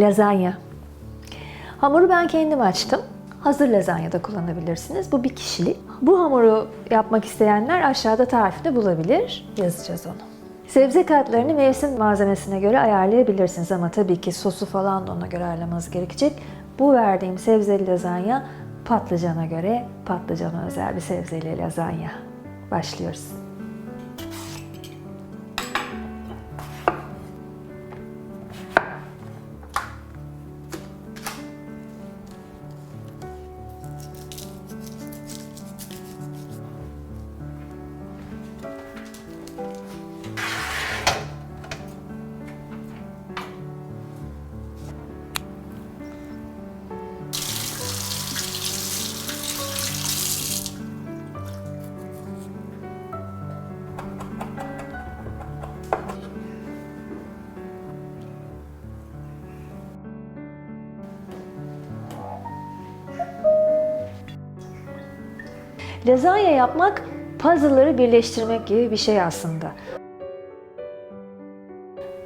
Lazanya. Hamuru ben kendim açtım. Hazır lazanya da kullanabilirsiniz. Bu bir kişilik. Bu hamuru yapmak isteyenler aşağıda tarifini bulabilir. Yazacağız onu. Sebze katlarını mevsim malzemesine göre ayarlayabilirsiniz ama tabii ki sosu falan da ona göre ayarlamanız gerekecek. Bu verdiğim sebzeli lazanya patlıcana göre patlıcana özel bir sebzeli lazanya. Başlıyoruz. Lazanya yapmak puzzle'ları birleştirmek gibi bir şey aslında.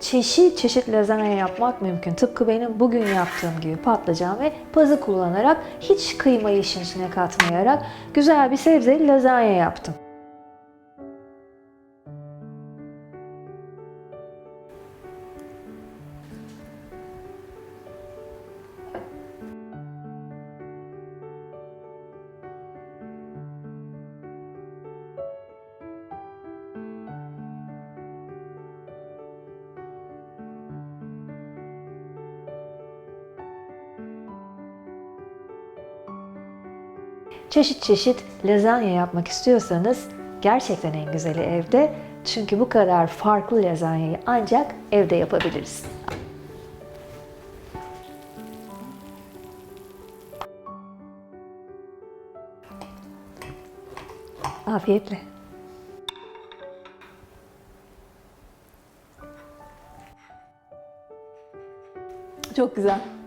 Çeşit çeşit lazanya yapmak mümkün. Tıpkı benim bugün yaptığım gibi patlıcan ve pazı kullanarak hiç kıymayı işin içine katmayarak güzel bir sebzeli lazanya yaptım. Çeşit çeşit lazanya yapmak istiyorsanız gerçekten en güzeli evde. Çünkü bu kadar farklı lazanyayı ancak evde yapabiliriz. Afiyetle. Çok güzel.